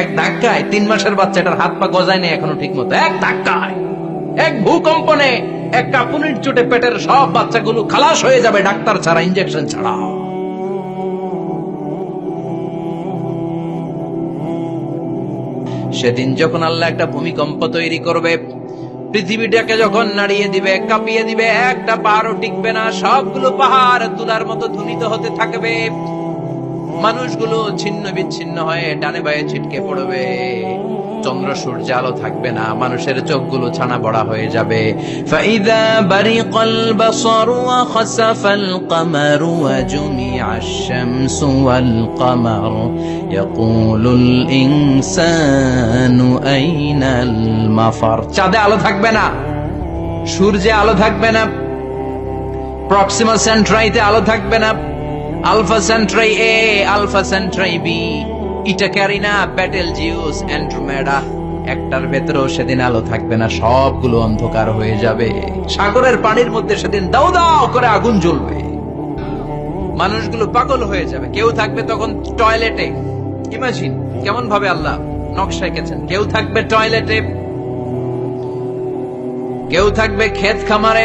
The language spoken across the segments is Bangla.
এক ধাক্কায় তিন মাসের হাত পা গজায় নেই এখনও ঠিক মতো এক ধাক্কায়। এক ভূকম্পনে এক কাপুনির চোটে পেটের সব বাচ্চাগুলো খালাস হয়ে যাবে ডাক্তার ছাড়া ইঞ্জেকশন ছাড়া। সেদিন যখন আল্লাহ একটা ভূমিকম্প তৈরি করবে, পৃথিবীটাকে যখন নাড়িয়ে দিবে, কাঁপিয়ে দিবে, একটা পাহাড়ও টিকবে না, সবগুলো পাহাড় তুলার মতো ধুনিত হতে থাকবে। মানুষগুলো ছিন্ন বিচ্ছিন্ন হয়ে ডানে বায়ে ছিটকে পড়বে। চন্দ্র সূর্য আলো থাকবে না, মানুষের চোখগুলো ছানা বড়া হয়ে যাবে। চাঁদে আলো থাকবে না, সূর্যে আলো থাকবে না প্রক্সিমা সেন্ট্রাইতে আলো থাকবে না। Alpha Centauri A Alpha Centauri B Eta Carina Betelgeuse Andromeda একটার ভেতরেও সেদিন আলো থাকবে না, সবগুলো অন্ধকার হয়ে যাবে। সাগরের পানির মধ্যে সেদিন দাও দাও করে আগুন জ্বলবে। মানুষগুলো পাগল হয়ে যাবে। কেউ থাকবে তখন টয়লেটে ইমাজিন কেমন ভাবে আল্লাহ নকশা এঁকেছেন কেউ থাকবে টয়লেটে কেউ থাকবে ক্ষেত খামারে।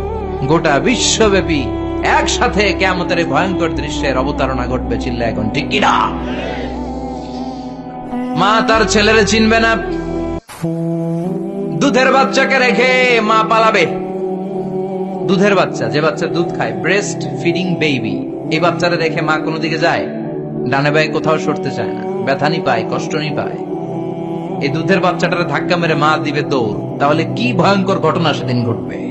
গোটা বিশ্বব্যাপী একসাথে কেমতের ভয়ঙ্কর দৃশ্যের অবতারণা ঘটবে, চিল্লা এখন, ঠিক কিনা মা তার ছেলেরে চিনবে না। দুধের বাচ্চাকে রেখে মা পালাবে। দুধের বাচ্চা, যে বাচ্চা দুধ খায় ব্রেস্ট ফিডিং বেবি এই বাচ্চারা রেখে মা কোনো দিকে যায়? ডানে বায়ে কোথাও সরতে চায় না ব্যথানি পায়, কষ্ট কষ্টনি পায়। এই দুধের বাচ্চাটারে ধাক্কা মেরে মা দিবে দৌড়। তাহলে কি ভয়ঙ্কর ঘটনা সেদিন ঘটবে?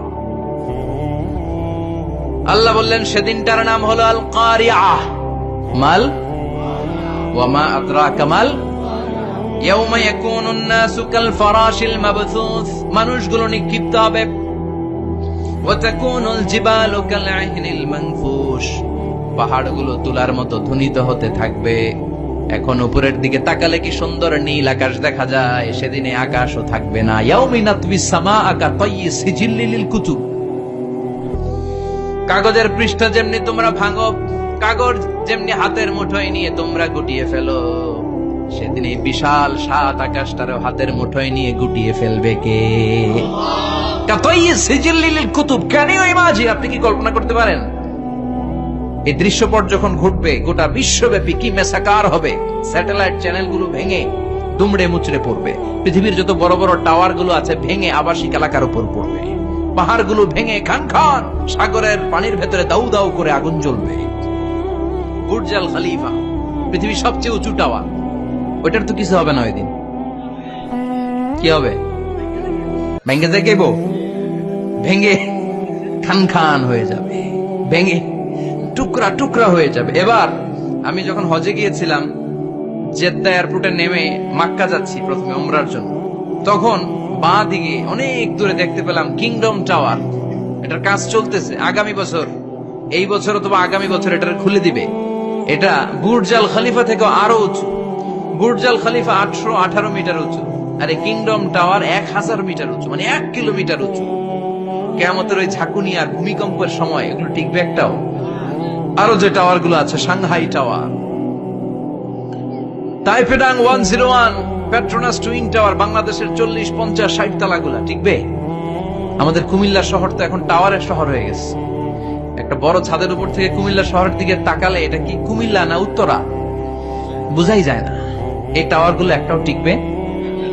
আল্লাহ বললেন, সেদিনটার নাম হলো আল কারিয়া মাল? ওয়ামা আদরা কামাল মানুষগুলো নিক্ষিপ্ত হবে। পাহাড়গুলো তুলার মতো ধ্বনিত হতে থাকবে। এখন উপরের দিকে তাকালে কি সুন্দর নীল আকাশ দেখা যায়? সেদিনে আকাশও থাকবে না। ইয়াউমিনাতবিস সামাআ কা তাইয়ি কুতুব। কাগজের পৃষ্ঠা যেমনি তোমরা ভাঙো, কাগজ যেমনি হাতের মুঠোয় নিয়ে তোমরা গুটিয়ে ফেলো। সেদিন এই বিশাল সাত আকাশটারও হাতের মুঠোয় নিয়ে গুটিয়ে ফেলবে কে? কুতুব আপনি কি কল্পনা করতে পারেন? এই দৃশ্যপট যখন ঘটবে, গোটা বিশ্বব্যাপী কি মেসাকার হবে? স্যাটেলাইট চ্যানেলগুলো ভেঙে দুমড়ে মুচড়ে পড়বে। পৃথিবীর যত বড় বড় টাওয়ারগুলো আছে, ভেঙে আবাসিক এলাকার উপর পড়বে। পাহাড়গুলো ভেঙে খান খান সাগরের পানির ভেতরে দাউ দাউ করে আগুন জ্বলবে। বুর্জাল খালিফা, পৃথিবীর সবচেয়ে উঁচু টাওয়ার। ওইটার তো কিছু হবে না ওই দিন কি হবে? ভেঙে দেখেব? ভেঙে খান খান হয়ে যাবে। ভেঙে টুকরা টুকরা হয়ে যাবে। এবার আমি যখন হজে গিয়েছিলাম, জেদ্দা এয়ারপোর্টে নেমে মাক্কা যাচ্ছি প্রথমে, উমরার জন্য। তখন বাঁ দিকে অনেক দূরে দেখতে পেলাম কিংডম টাওয়ার এটার কাজ চলতেছে। আগামী বছর, এই বছর অথবা আগামী বছর এটা খুলে দিবে। এটা বুর্জাল খালিফা থেকে আরও উঁচু। বুর্জাল খালিফা আটশো আঠারো মিটার উঁচু। আর এই কিংডম টাওয়ার এক হাজার মিটার উঁচু মানে এক কিলোমিটার উঁচু। কেমতের ওই ঝাঁকুনি আর ভূমিকম্পের সময় এগুলো টিকবে একটাও। আরও যে টাওয়ারগুলো আছে, Shanghai tower তাইপেডাং one zero one Petronas twin tower বাংলাদেশের চল্লিশ, পঞ্চাশ, ষাট তালাগুলা টিকবে আমাদের কুমিল্লা শহর তো এখন টাওয়ারের শহর হয়ে গেছে। একটা বড় ছাদের উপর থেকে কুমিল্লা শহরের দিকে তাকালে এটা কি কুমিল্লা না উত্তরা? বুঝাই যায় না। এই টাওয়ারগুলো একটাও টিকবে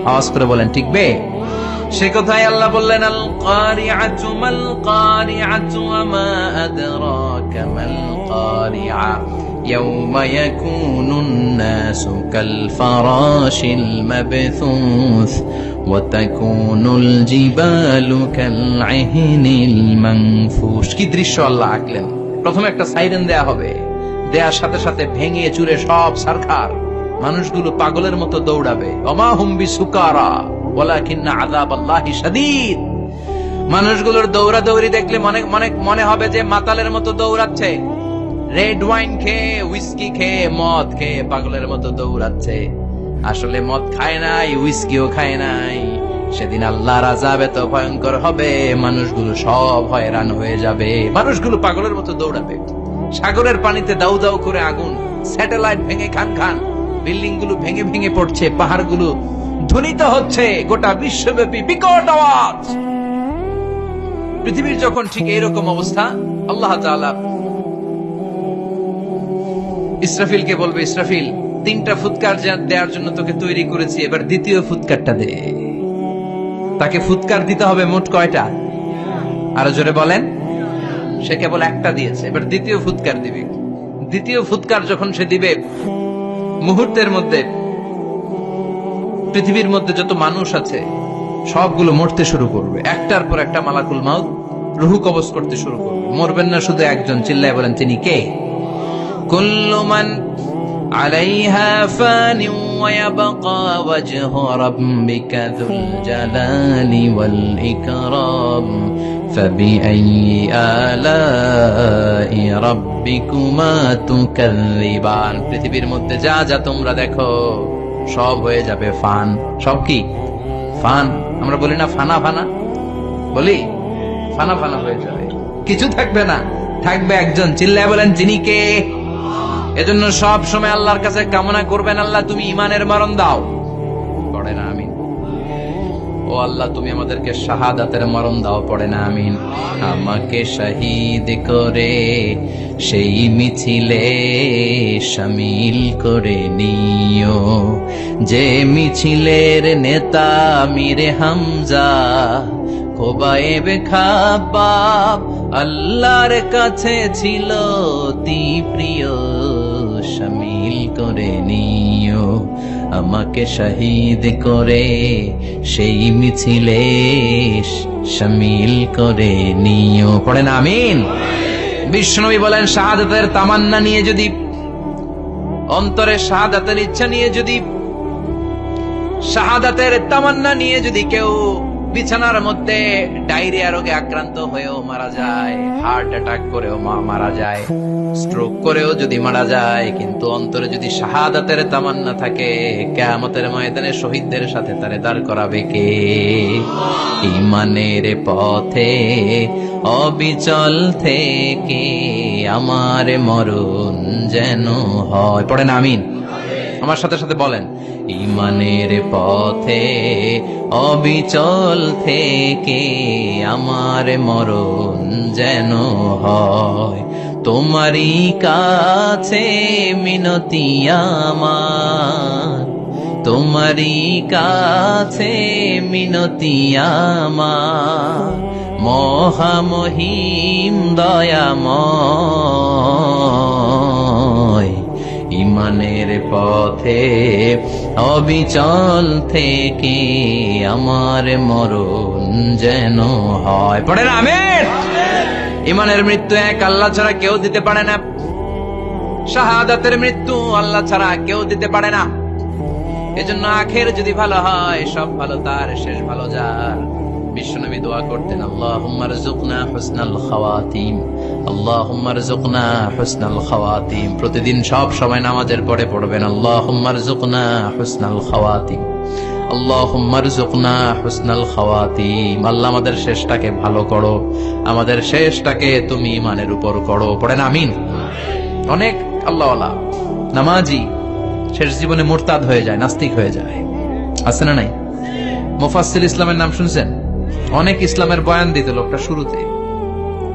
আওয়াজ করে বলেন টিকবে সে কথাই আল্লাহ বললেন আল কারিআতু মাল কারিআতু ওয়া মা আদরাকা মাল কারিআ কাল ফারাশিল মাবথুস ওয়া তাকুনুল জিবালু কাল আহিনিল মানফুস কি দৃশ্য আল্লাহ আঁকলেন? প্রথমে একটা সাইরেন দেয়া হবে। দেয়ার সাথে সাথে ভেঙে চুরে সব সারখার। মানুষগুলো পাগলের মতো দৌড়াবে। অমা হুম্বি সুকারা ওয়ালাকিন্না আযাব আল্লাহি মানুষগুলোর দৌড়াদৌড়ি দেখলে মনে মনে মনে হবে যে মাতালের মতো দৌড়াচ্ছে। রেড ওয়াইন খেয়ে উইস্কি খেয়ে, মদ খেয়ে পাগলের মতো দৌড়াচ্ছে। আসলে মদ খায় নাই উইস্কিও খায় নাই। সেদিন আল্লাহর আযাব এত ভয়ঙ্কর হবে, মানুষগুলো সব হয়রান হয়ে যাবে। মানুষগুলো পাগলের মতো দৌড়াবে। সাগরের পানিতে দাউ দাউ করে আগুন, স্যাটেলাইট ভেঙে খান খান বিল্ডিংগুলো ভেঙে ভেঙে পড়ছে পাহাড়গুলো ধ্বনিত হচ্ছে, গোটা বিশ্বব্যাপী বিকট আওয়াজ। পৃথিবীর যখন ঠিক এইরকম অবস্থা, আল্লাহ তাআলা ইসরাফিলকে বলবে, ইসরাফিল, তিনটা ফুৎকার দেওয়ার জন্য তোকে তৈরি করেছি, এবার দ্বিতীয় ফুৎকারটা দে। তাকে ফুৎকার দিতে হবে মোট কয়টা? আরও জোরে বলেন। সে কেবল একটা দিয়েছে, এবার দ্বিতীয় ফুৎকার দিবে। দ্বিতীয় ফুৎকার যখন সে দিবে, মুহূর্তের মধ্যে, পৃথিবীর মধ্যে যত মানুষ আছে, সবগুলো মরতে শুরু করবে। একটার পর একটা মালাকুল মাউত, রুহু কবজ করতে শুরু করবে। মরবেন না শুধু একজন, চিল্লায় বলেন, তিনি কে? কুল্লু মান عليها فان ويبقى وجه ربك ذو الجلال والإكرام فبأي آلاء ربكما تكذبان পৃথিবীর মধ্যে যা যা তোমরা দেখো সব হয়ে যাবে ফান সব কি ফান আমরা বলি না ফানা ফানা বলি ফানা ফানা হয়ে যাবে কিছু থাকবে না থাকবে একজন চিল্লায় বলেন যিনি কে এজন্য সব সময় আল্লাহর কাছে কামনা করবেন, আল্লাহ তুমি ইমানের মরণ দাও। পড়ে না, আমিন। ও আল্লাহ, তুমি আমাদেরকে শাহাদাতের মরণ দাও, পড়ে না, আমিন। আমাকে শহীদ করে, সেই মিছিলে সামিল করে নিও। যে মিছিলের নেতা মিরে হামজা, খোবায়েবে খাবাব, আল্লাহর কাছে ছিল অতি প্রিয়। শামিল করে নিও। আমাকে শহীদ করে সেই মিছিলে শামিল করে নিও। পড়েন আমিন। বিষ্ণবী বলেন, শাহাদাতের তামান্না নিয়ে যদি, অন্তরে শাহাদাতের ইচ্ছা নিয়ে যদি, শাহাদাতের তামান্না নিয়ে যদি কেউ বিছানার মধ্যে ডায়রিয়া রোগে আক্রান্ত হয়েও মারা যায়, হার্ট অ্যাটাক করেও মারা যায়, স্ট্রোক করেও যদি মারা যায়, কিন্তু অন্তরে যদি শাহাদাতের তামান্না থাকে, কেয়ামতের ময়দানে শহীদদের সাথে তারে দাঁড় করাবে কে? ইমানের পথে, অবিচল থেকে আমার মরণ যেন হয়। পড়েন আমিন। আমার সাথে সাথে বলেন, ইমানের পথে, অবিচল থেকে আমার মরণ যেন হয়। তোমারই কাছে মিনতি আমার। তোমারই কাছে মিনতি আমার। মহামহিম দয়াময়। ইমানের পথে অবিচল থেকে আমার মরণ যেন হয়। পড়ে না আমের ইমানের মৃত্যু এক, আল্লাহ ছাড়া কেউ দিতে পারে না। শাহাদাতের মৃত্যু আল্লাহ ছাড়া কেউ দিতে পারে না। এজন্য আখের যদি ভালো হয়, সব ভালো, তার শেষ ভালো যার। বিশ্বনবী দোয়া করতেন, আল্লাহুম্মা রযুকনা হুসনাল খাওয়াতিম। আল্লাহুম্মা রযুকনা হুসনাল খাওয়াতিম। প্রতিদিন সব সময় নামাজের পরে পড়বেন। আল্লাহুম্মা রযুকনা হুসনাল খাওয়াতিম। আল্লাহুম্মা রযুকনা হুসনাল খাওয়াতিম। আল্লাহ আমাদের শেষটাকে ভালো করো। আমাদের শেষটাকে তুমি ইমানের উপর করো। পড়েন আমিন। অনেক আল্লাহওয়ালা নামাজি শেষ জীবনে মোরতাদ হয়ে যায়, নাস্তিক হয়ে যায়। আছে না নাই? মুফাসসিল ইসলামের নাম শুনছেন? অনেক ইসলামের বয়ান দিত লোকটা শুরুতে।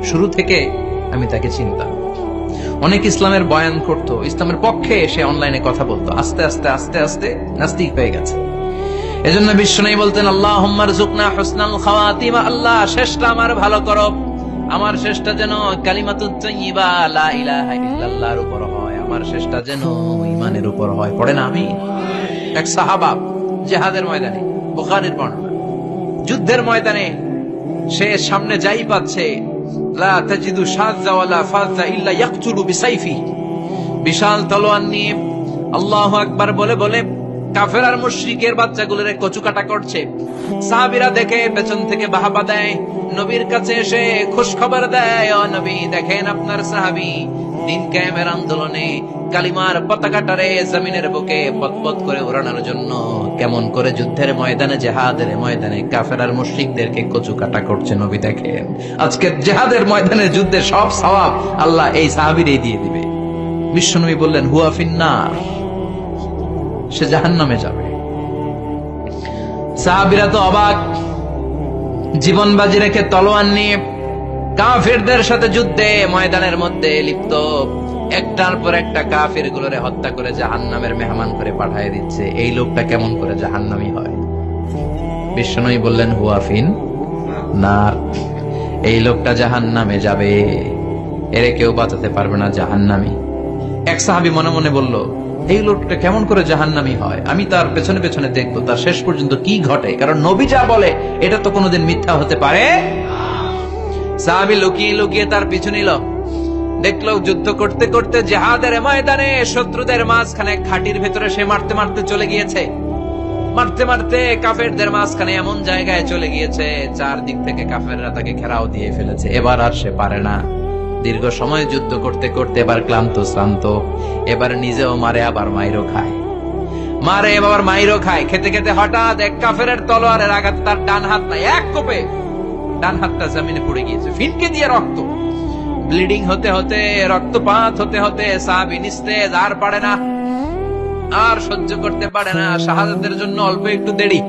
শুরু থেকে আমি তাকে চিনতাম। অনেক ইসলামের বয়ান করত, ইসলামের পক্ষে এসে অনলাইনে কথা বলতো। আস্তে আস্তে আস্তে আস্তে নাস্তিক হয়ে গেছে। এজন্য বিশ্ব নেই বলতেন আল্লাহ হুম্মার জুকনা হুসনাল খাওয়াতিমা, আল্লাহ শেষটা আমার ভালো করো আমার শেষটা যেন কালিমাতুত্তাইয়িবা লা ইলাহা ইল্লাল্লাহর উপর হয়। আমার শেষটা যেন ইমানের উপর হয়। পড়ে না আমি? এক সাহাবা জেহাদের ময়দানে, বুখারীর বর্ণনা। যুদ্ধের ময়দানে সে সামনে যাই পাচ্ছে বিশাল নিয়ে আকবার বলে বলে কাফের আর বাচ্চাগুলোর কচু কাটা করছে। সাহাবীরা দেখে, পেছন থেকে বাহাবা দেয়, নবীর কাছে এসে খুশ খবর দেয় নবী, দেখেন আপনার সাহাবী, দিন কায়েমের আন্দোলনে কালিমার পতাকাটারে জমিনের বুকে পতপত করে উড়ানোর জন্য কেমন করে যুদ্ধের ময়দানে, জেহাদের ময়দানে কাফের আর মুশরিকদেরকে কচু কাটা করছে নবী দেখেন। আজকে জেহাদের ময়দানে যুদ্ধে সব সওয়াব আল্লাহ এই সাহাবীরই দিয়ে দিবে। বিশ্বনবী বললেন, হুয়া ফিন্নার। সে জাহান নামে যাবে। সাহাবিরা তো অবাক। জীবন বাজি রেখে তলোয়ার নিয়ে কাফেরদের সাথে যুদ্ধে ময়দানের মধ্যে লিপ্ত। একটার পর একটা কাফের গুলোরে হত্যা করে জাহান নামের মেহমান করে পাঠিয়ে দিচ্ছে। এই লোকটা কেমন করে জাহান্নামী হয়? বিশ্বনবী বললেন হুয়াফিন না, এই লোকটা জাহান নামে যাবে। এরে কেউ বাঁচাতে পারবে না জাহান্নামী। এক সাহাবি মনে মনে বলল, এই লোকটা কেমন করে জাহান্নামী হয়? আমি তার পেছনে পেছনে দেখব, তার শেষ পর্যন্ত কি ঘটে? কারণ নবী যা বলে, এটা তো কোনোদিন মিথ্যা হতে পারে সাহাবি লুকিয়ে লুকিয়ে তার পিছু নিল। দেখল যুদ্ধ করতে করতে জেহাদের ময়দানে শত্রুদের মাঝখানে খাটির ভেতরে সে মারতে মারতে চলে গিয়েছে। মারতে মারতে কাফেরদের মাঝখানে এমন জায়গায় চলে গিয়েছে, চারদিক থেকে কাফেররা তাকে ঘেরাও দিয়ে ফেলেছে। এবার আর সে পারে না। দীর্ঘ সময় যুদ্ধ করতে করতে এবার ক্লান্ত, শ্রান্ত, এবার নিজেও মারে, আবার মাইরও খায়। মারে এবার মাইরও খায়। খেতে খেতে হঠাৎ এক কাফেরের তলোয়ারের আঘাতে, তার ডান হাত নাই, এক কোপে। ডান হাতটা জমিনে পড়ে গিয়েছে। ফিনকে দিয়ে রক্ত। ব্লিডিং হতে হতে, রক্তপাত হতে হতে সাহাবি নিস্তেজ, আর পারে না। আর সহ্য করতে পারে না। শাহাদাতের জন্য অল্প একটু দেরি।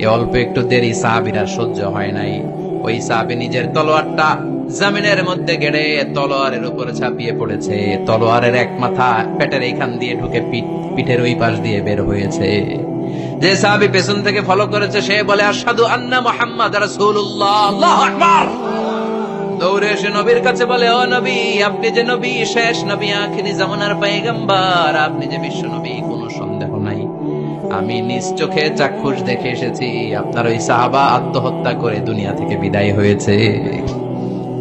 এ অল্প একটু দেরি সাহাবিরা সহ্য হয় নাই। ওই সাহাবি নিজের তলোয়ারটা জামিনের মধ্যে গেড়ে তলোয়ারের উপরে ছাপিয়ে পড়েছে। তলোয়ারের এক মাথা পেটের এইখান দিয়ে ঢুকে পিঠ, পিঠের ওই পাশ দিয়ে বের হয়েছে। যে সাহাবি পেছন থেকে ফলো করেছে, সে বলে আর আসাদু আন্না মোহাম্মদ রাসূলুল্লাহ, আল্লাহু আকবার! দৌড়ে এসে নবীর কাছে বলে, ও নবী, আপনি যে নবী, শেষ নবী আখিরি জামানার পাইগাম্বার আপনি যে বিশ্ব নবী, কোনো সন্দেহ নাই। আমি নিজ চোখে চাক্ষুষ দেখে এসেছি। আপনার ওই সাহাবা আত্মহত্যা করে দুনিয়া থেকে বিদায় হয়েছে।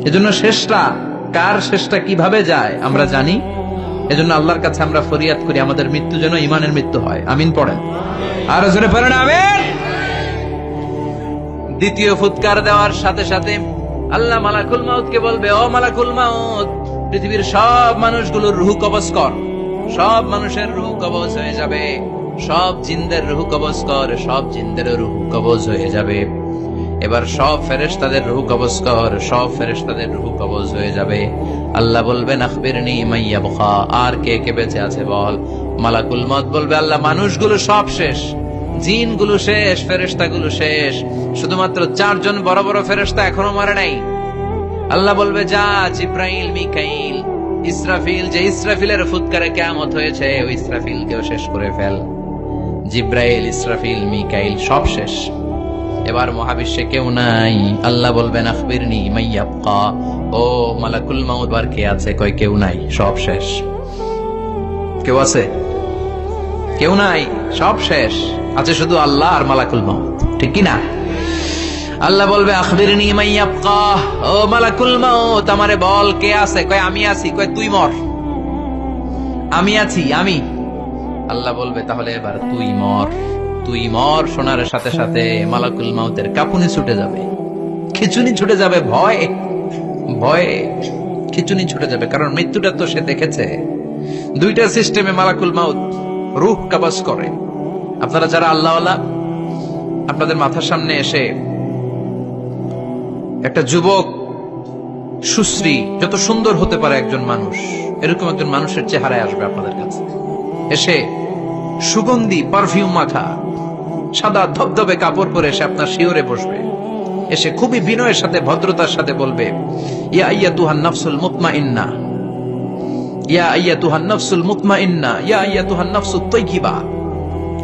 এজন্য শেষটা, কার শেষটা কীভাবে যায়, আমরা জানি। এজন্য আল্লাহর কাছে আমরা ফরিয়াদ করি, আমাদের মৃত্যু যেন ইমানের মৃত্যু হয়। আমিন পড়েন। আর জোরে পড়েন, আমিন। দ্বিতীয় ফুৎকার দেওয়ার সাথে সাথে আল্লাহ মালাকুল মাউতকে বলবে, ও মালাকুল মাউত, পৃথিবীর সব মানুষগুলোর রুহু কবজ কর। সব মানুষের রুহু কবজ হয়ে যাবে। সব জিনদের রুহু কবজ কর, সব জিনদের রুহু কবজ হয়ে যাবে। এবার সব ফেরেশতাদের রুহু কবজ কর, সব ফেরেশতাদের রুহু কবজ হয়ে যাবে। আল্লাহ বলবেন, আখবিরনি মাইয়া বখা আর কে কে বেঁচে আছে বল? মালাকুল মত বলবে, আল্লাহ, মানুষগুলো সব শেষ। জিনগুলো শেষ, ফেরেশতাগুলো শেষ। শুধুমাত্র চারজন বড় বড় ফেরেশতা এখনও মারে নাই। আল্লাহ বলবে, যা জিব্রাইল, মিকাইল, ইসরাফিল, যে ইসরাফিলের ফুৎকারে কেমত হয়েছে, ওই ইসরাফিলকেও শেষ করে ফেল। জিব্রাইল, ইসরাফিল, মিকাইল সব শেষ। এবার মহাবিশ্বে কেউ নাই। আল্লাহ বলবেন, আখবিরনি মাইয়াবকা ও মালাকুল মাউত বার কে আছে? কই কেউ নাই? সব শেষ। কেউ আছে? কেউ নাই, সব শেষ। আছে শুধু আল্লাহ আর মালাকুল মাউত। ঠিক কি না? আল্লাহ বলবে, আখবিরনি ও মালাকুল মাউত, আমারে বল, কে আছে? কয়, আমি আছি। কয়, তুই মর। আমি আছি, আমি। আল্লাহ বলবে, তাহলে এবার তুই মর। তুই মর সোনার সাথে সাথে মালাকুল মাউতের কাপুনি ছুটে যাবে। খিচুনি ছুটে যাবে ভয়। ভয়ে খিচুনি ছুটে যাবে, কারণ মৃত্যুটা তো সে দেখেছে। দুইটা সিস্টেমে মালাকুল মাউত। রুহ কাবাজ করে। আপনারা যারা আল্লাহ আপনাদের মাথার সামনে এসে একটা যুবক, সুশ্রী, যত সুন্দর হতে পারে একজন মানুষ, এরকম একজন মানুষের চেহারায় আসবে আপনাদের কাছে। এসে সুগন্ধি পারফিউম মাখা, সাদা ধবধবে কাপড় পরে এসে আপনার শিওরে বসবে। এসে খুবই বিনয়ের সাথে, ভদ্রতার সাথে বলবে, ইয়া ইয়া তুহান নাফসুল মুতমাইন্না। ইয়া আইয়াতুহান নাফসুল মুতমাইন্না ইয়া নাফসুত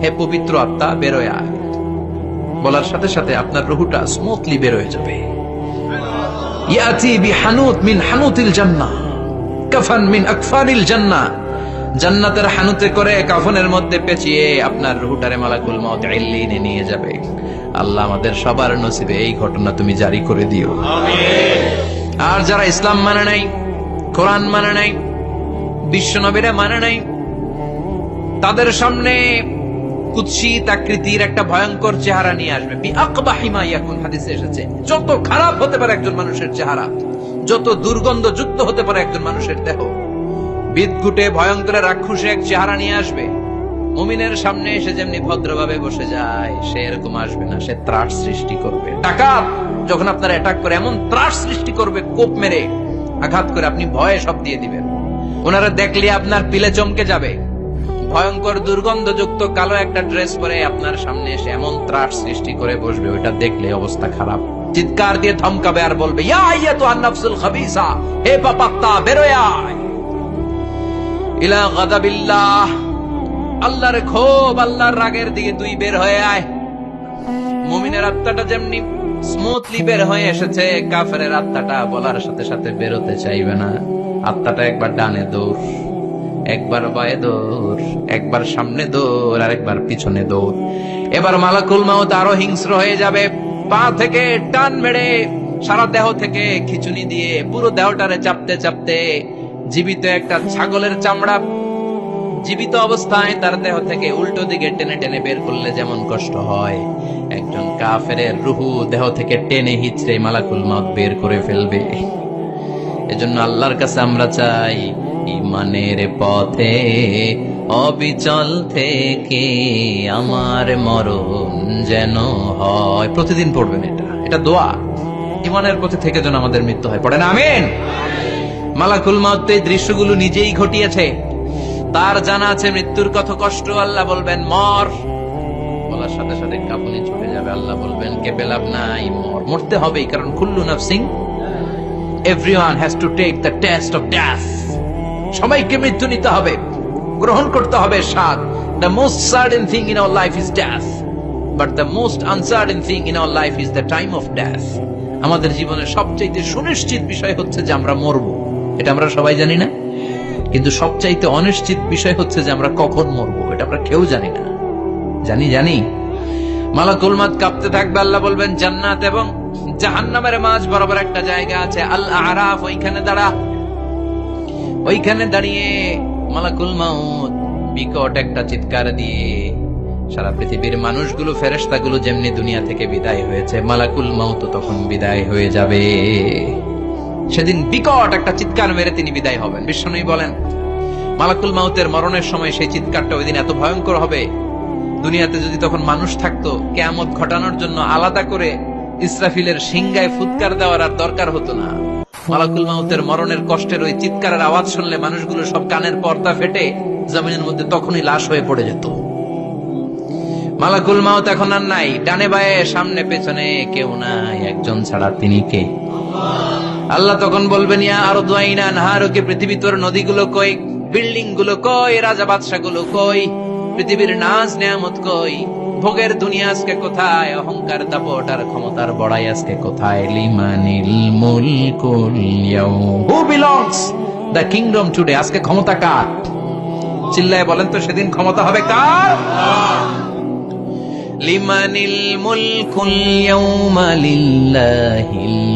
হে পবিত্র আত্মা বেরোয় আয়। বলার সাথে সাথে আপনার রুহুটা স্মুথলি যাবে। ইয়াতি বিহানুত মিন হানুতিল জান্নাহ কাফান মিন আকফানিল জান্নাহ জান্নাতের হানুতে করে কাফনের মধ্যে পেঁচিয়ে আপনার রুহুটারে মালাকুল মউত ইল্লিনে নিয়ে যাবে। আল্লাহ আমাদের সবার নসিবে এই ঘটনা তুমি জারি করে দিও। আর যারা ইসলাম মানে নাই কোরআন মানে নাই বিশ্বনবীরা মানে নাই। তাদের সামনে কুৎসিত আকৃতির একটা ভয়ঙ্কর চেহারা নিয়ে আসবে। ইয়াকুন, হাদিসে এসেছে। যত খারাপ হতে পারে একজন মানুষের চেহারা, যত দুর্গন্ধ যুক্ত হতে পারে একজন মানুষের দেহ, বিদঘুটে ভয়ঙ্কর রাক্ষসে এক চেহারা নিয়ে আসবে। মুমিনের সামনে এসে যেমনি ভদ্রভাবে বসে যায়, সে এরকম আসবে না, সে ত্রাস সৃষ্টি করবে। ডাকাত যখন আপনার অ্যাটাক করে, এমন ত্রাস সৃষ্টি করবে কোপ মেরে, আঘাত করে আপনি ভয়ে সব দিয়ে দিবেন। ওনারা দেখলে আপনার পিলে চমকে যাবে। ভয়ঙ্কর দুর্গন্ধযুক্ত কালো একটা ড্রেস পরে আপনার সামনে এসে এমন ত্রাস সৃষ্টি করে বসবে, ওইটা দেখলে অবস্থা খারাপ। চিৎকার দিয়ে ধমকাবে আর বলবে হে পাপাত্তা আল্লাহর ক্ষোভ, আল্লাহর রাগের দিকে তুই বের হয়ে আয়। মুমিনের আত্মাটা যেমনি স্মুথলি বের হয়ে এসেছে কাফের আত্মাটা বলার সাথে সাথে বেরোতে চাইবে না। আত্মাটা একবার ডানে দৌড়, একবার বায়ে দৌড়, একবার সামনে দৌড় আর একবার পিছনে দৌড়। এবার মালাকুল মাউত আরও হিংস্র হয়ে যাবে, পা থেকে টান মেরে সারা দেহ থেকে খিচুনি দিয়ে পুরো দেহটারে চাপতে চাপতে জীবিত একটা ছাগলের চামড়া জীবিত অবস্থায় তার দেহ থেকে উল্টো দিকে টেনে টেনে বের করলে যেমন কষ্ট হয়। একজন কাফেরের রুহু দেহ থেকে টেনে হিচড়ে মালাকুল মত বের করে ফেলবে। এজন্য আল্লাহর কাছে আমরা চাই, ইমানের পথে, অবিচল থেকে আমার মরণ যেন হয়। প্রতিদিন পড়বেন এটা এটা দোয়া। ইমানের পথে থেকে যেন আমাদের মৃত্যু হয়। পড়েন, আমিন। মালাকুল মাউত এই দৃশ্যগুলো নিজেই ঘটিয়েছে। তার জানা আছে মৃত্যুর কত কষ্ট, আল্লাহ বলবেন, মর। বলার সাথে সাথে কাপুনি ছুটে যাবে, আল্লাহ বলবেন কে নাই মর। মরতে হবেই, কারণ কুল্লু নাফসিং everyone has to take the test of death সবাইকে মৃত্যু নিতে হবে। গ্রহণ করতে হবে স্বাদ। The most certain thing in our life is death but the most uncertain thing in our life is the time of death আমাদের জীবনের সবচাইতে সুনিশ্চিত বিষয় হচ্ছে যে আমরা মরব। এটা আমরা সবাই জানি না? কিন্তু সবচাইতে অনিশ্চিত বিষয় হচ্ছে যে আমরা কখন মরবো। এটা আমরা কেউ জানি না। জানি জানি। মালাকুল মাত কাঁপতে থাকবে, আল্লাহ বলবেন, জান্নাত এবং জাহান্নামের মাঝ বরাবর একটা জায়গা আছে আল আরাফ ওইখানে দাঁড়া। ওইখানে দাঁড়িয়ে মালাকুল মাউত বিকট একটা চিৎকার দিয়ে সারা পৃথিবীর মানুষগুলো, ফেরেশতাগুলো যেমনি দুনিয়া থেকে বিদায় হয়েছে, মালাকুল মাউত তখন বিদায় হয়ে যাবে। সেদিন বিকট একটা চিৎকার মেরে তিনি বিদায় হবেন। বিষ্ণুই বলেন, মালাকুল মাউতের মরণের সময় সেই চিৎকারটা ওই দিন এত ভয়ঙ্কর হবে। দুনিয়াতে যদি তখন মানুষ থাকতো, কেয়ামত ঘটানোর জন্য আলাদা করে ইসরাফিলের সিংগায় ফুৎকার দেওয়ার আর দরকার হতো না। মালাকুল মাউতের মরণের কষ্টের ওই চিৎকারের আওয়াজ শুনলে মানুষগুলো সব কানের পর্দা ফেটে জমিনের মধ্যে তখনই লাশ হয়ে পড়ে যেত। মালাকুল মাউত এখন আর নাই। ডানে বায়ে, সামনে পেছনে কেউ নাই। একজন ছাড়া তিনি কে? আল্লাহ তখন বলবেন, ইয়া আরও দোয়াইনা নাহারকে পৃথিবী তোর নদীগুলো কই? বিল্ডিংগুলো কই? রাজা বাদশাহগুলো কই? পৃথিবীর নাজ নেয়ামত কই? ভোগের দুনিয়া আজকে কোথায়? অহংকার দাপট আর ক্ষমতার বড়াই আজকে কোথায়? লিমানিল মুলকুল who belongs the kingdom today আজকে ক্ষমতা কার? চিল্লায় বলেন তো, সেদিন ক্ষমতা হবে কার? লিমানিল মুলকুল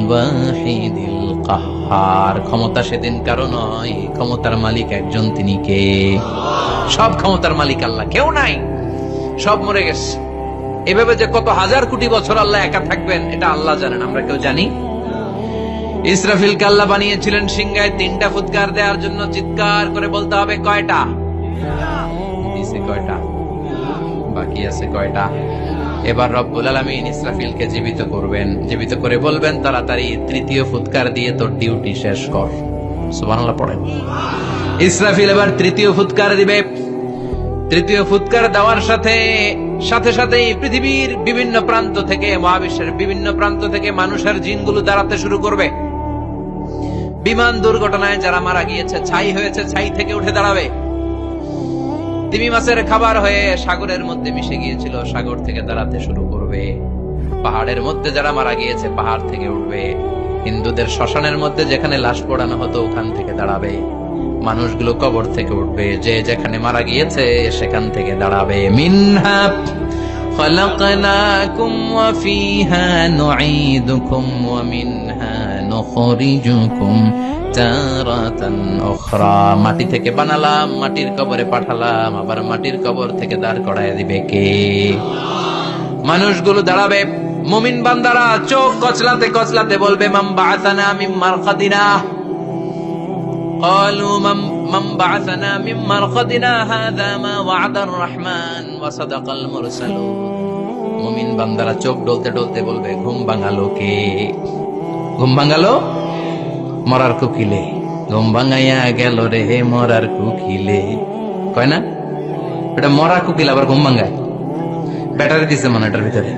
ওয়াহিদিল কাহ্হার ক্ষমতা সেদিন কারও নয়, ক্ষমতার মালিক একজন তিনি কে? সব ক্ষমতার মালিক আল্লাহ, কেউ নাই। সব মরে গেছে। এভাবে যে কত হাজার কোটি বছর আল্লাহ একা থাকবেন, এটা আল্লাহ জানেন। আমরা কেউ জানি? ইসরাফিল আল্লাহ বানিয়েছিলেন সিংহায় তিনটা ফুৎকার দেওয়ার জন্য চিৎকার করে বলতে হবে, কয়টা? কয়টা? বাকি আছে কয়টা? এবার রব্বুল আলমিন ইসরাফিলকে জীবিত করবেন। জীবিত করে বলবেন, তাড়াতাড়ি তৃতীয় ফুৎকার দিয়ে তোর ডিউটি শেষ কর। সুবহানাল্লাহ, পড়েন। ইসরাফিল এবার তৃতীয় ফুৎকার দিবে। তৃতীয় ফুৎকার দেওয়ার সাথে সাথে সাথেই পৃথিবীর বিভিন্ন প্রান্ত থেকে, মহাবিশ্বের বিভিন্ন প্রান্ত থেকে মানুষের জিনগুলো দাঁড়াতে শুরু করবে। বিমান দুর্ঘটনায় যারা মারা গিয়েছে, ছাই হয়েছে, ছাই থেকে উঠে দাঁড়াবে। তিমি মাছের খাবার হয়ে সাগরের মধ্যে মিশে গিয়েছিল, সাগর থেকে দাঁড়াতে শুরু করবে। পাহাড়ের মধ্যে যারা মারা গিয়েছে, পাহাড় থেকে উঠবে। হিন্দুদের শ্মশানের মধ্যে যেখানে লাশ পোড়ানো হতো, ওখান থেকে দাঁড়াবে। মানুষগুলো কবর থেকে উঠবে যে যেখানে মারা গিয়েছে সেখান থেকে দাঁড়াবে মিনহা خلقناكم وفيها نعيدكم ومنها نخرجكم تارة أخرى মাটি থেকে বানালাম মাটির কবরে পাঠালাম আবার মাটির কবর থেকে দাঁড় করায় দিবে কে মানুষগুলো দাঁড়াবে মুমিন বান্দারা চোখ কচলাতে কচলাতে বলবে মাম বাআসানা মিন মারকাদিনা قالوا من من بعثنا من مرقدنا هذا ما وعد الرحمن وصدق المرسلون মুমিন বান্দারা চোখ ডলতে ডলতে বলবে ঘুম ভাঙালো কে ঘুম ভাঙালো মরার কুকিলে ঘুম ভাঙাইয়া গেল রে হে মরার কুকিলে কয় না এটা মরা কুকিল আবার ঘুম ভাঙায় ব্যাটারি দিছে মনে এটার ভিতরে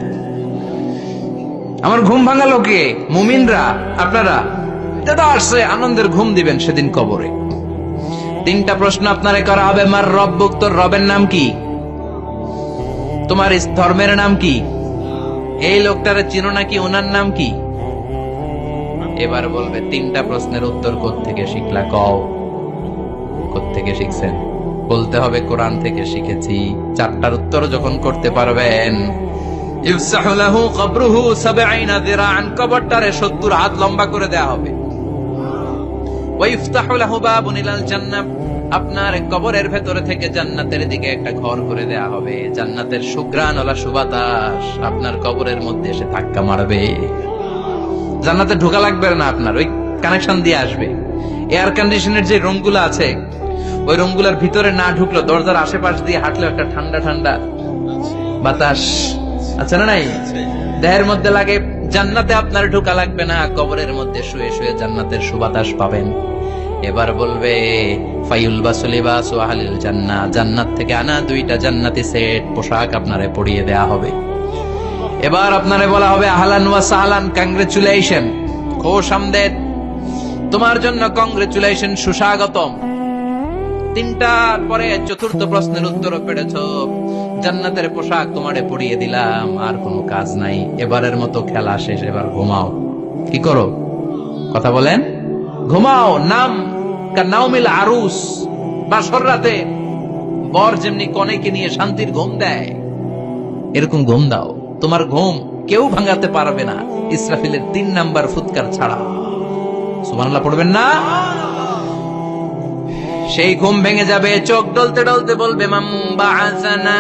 আমার ঘুম ভাঙালো কে মুমিনরা আপনারা আসছে, আনন্দের ঘুম দিবেন সেদিন কবরে। তিনটা প্রশ্ন আপনারে করা হবে, মার রব্বুক তোর রবের নাম কি? তোমার ধর্মের নাম কি? এই লোকটারে চিনো নাকি ওনার নাম কি? এবার বলবে, তিনটা প্রশ্নের উত্তর থেকে শিখলা? কও। থেকে শিখছেন? বলতে হবে, কোরআন থেকে শিখেছি। চারটার উত্তর যখন করতে পারবেন কবরটারে 70 হাত লম্বা করে দেয়া হবে। আপনার কবরের ভেতরে থেকে জান্নাতের দিকে একটা ঘর করে দেয়া হবে। জান্নাতের সুগ্রাণ ওলা সুবাতাস আপনার কবরের মধ্যে এসে ধাক্কা মারবে। জান্নাতে ঢোকা লাগবে না আপনার, ওই কানেকশন দিয়ে আসবে। এয়ার কন্ডিশনের যে রুমগুলো আছে, ওই রুমগুলোর ভিতরে না ঢুকলো, দরজার আশেপাশ দিয়ে হাঁটলে একটা ঠান্ডা ঠান্ডা বাতাস। আচ্ছা না নাই? দেহের মধ্যে লাগে জান্নাতে আপনার ঢোকা লাগবে না, কবরের মধ্যে শুয়ে শুয়ে জান্নাতের সুবাতাস পাবেন। এবার বলবে ফাইউল বাসুলিবাস ও আহলিল জান্নাহ, জান্নাত থেকে আনা দুইটা জান্নাতি সেট, পোশাক আপনারে পরিয়ে দেয়া হবে। এবার আপনারে বলা হবে, আহলান ওয়া সাহলান কংগ্রেচুলেশন খোশ আমদেদ। তোমার জন্য কংগ্রেচুলেশন সুস্বাগতম। তিনটার পরে চতুর্থ প্রশ্নের উত্তর পেরেছ। জান্নাতের পোশাক তোমারে পরিয়ে দিলাম, আর কোনো কাজ নাই। এবারের মতো খেলা শেষ, এবার ঘুমাও। কি করো? কথা বলেন? ঘুমাও, নাম নাওমিল আরুস। বাসর রাতে বর যেমনি কনেকে নিয়ে শান্তির ঘুম দেয়, এরকম ঘুম দাও। তোমার ঘুম কেউ ভাঙাতে পারবে না, ইসরাফিলের তিন নাম্বার ফুৎকার ছাড়া। সুবহানাল্লাহ, পড়বেন না? সেই ঘুম ভেঙে যাবে, চোখ ডলতে ডলতে বলবে মাম বাআসানা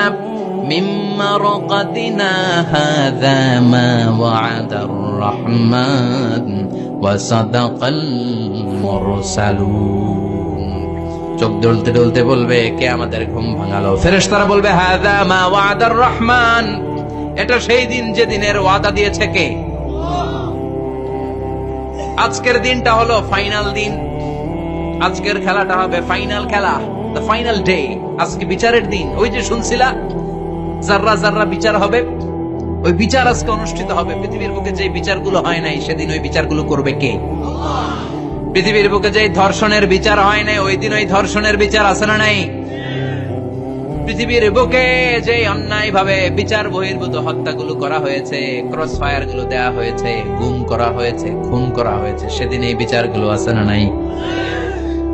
মারকাদিনা হাযা মা ওয়া'দার রহমান ওয়া সাদাকাল মুরসালুন। চোখ ডলতে ডলতে বলবে, কে আমাদের ঘুম ভাঙালো? ফেরেশতারা বলবে, হাযা মা ওয়া'দার রহমান। এটা সেই দিন যে দিনের ওয়াদা দিয়েছে কে? আজকের দিনটা হলো ফাইনাল দিন। আজকের খেলাটা হবে ফাইনাল খেলা দ্য ফাইনাল ডে আজকে বিচারের দিন। ওই যে শুনছিলা জাররা জাররা বিচার হবে, ওই বিচার আজকে অনুষ্ঠিত হবে। পৃথিবীর বুকে যে বিচারগুলো হয় নাই, সেদিন ওই বিচারগুলো করবে কে? পৃথিবীর বুকে যে ধর্ষণের বিচার হয় নাই, ওই দিন ওই ধর্ষণের বিচার আছে না নাই? পৃথিবীর বুকে যে অন্যায় ভাবে বিচার বহির্ভূত হত্যাগুলো করা হয়েছে ক্রস ফায়ারগুলো দেওয়া হয়েছে, গুম করা হয়েছে, খুন করা হয়েছে, সেদিন এই বিচারগুলো আছে না নাই?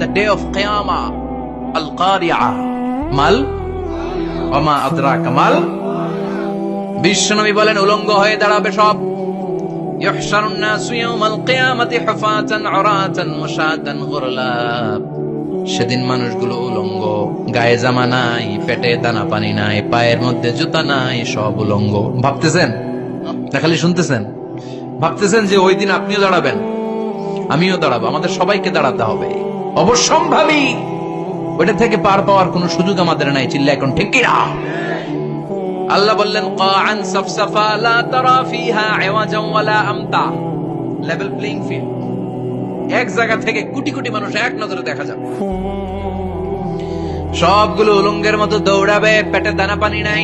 the day of Qiyamah, Al Qari'ah, Mal, Wama Adraka Mal, বিশ্বনবী বলেন উলঙ্গ হয়ে দাঁড়াবে সব يحشر الناس يوم القيامة حفاة عراة مشاة غرلا সেদিন মানুষগুলো উলঙ্গ গায়ে জামা নাই পেটে দানা পানি নাই পায়ের মধ্যে জুতা নাই সব উলঙ্গ ভাবতেছেন না খালি শুনতেছেন ভাবতেছেন যে ওই দিন আপনিও দাঁড়াবেন আমিও দাঁড়াবো আমাদের সবাইকে দাঁড়াতে হবে ওটা থেকে পার পাওয়ার সুযোগ আমাদের নাই এখন আল্লাহ বললেন এক জায়গা থেকে কোটি কোটি মানুষ এক নজরে দেখা যাবে। সবগুলো উলঙ্গের মতো দৌড়াবে, পেটে দানা পানি নাই।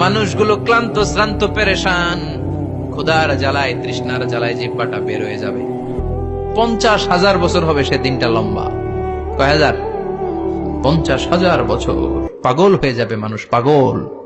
মানুষগুলো ক্লান্ত, শ্রান্ত, পেরেশান। ক্ষুধার জ্বালায়, তৃষ্ণার জ্বালায় জিব্বাটা বের হয়ে যাবে। পঞ্চাশ হাজার বছর হবে সে দিনটা লম্বা। কয় হাজার? পঞ্চাশ হাজার বছর। পাগল হয়ে যাবে মানুষ, পাগল।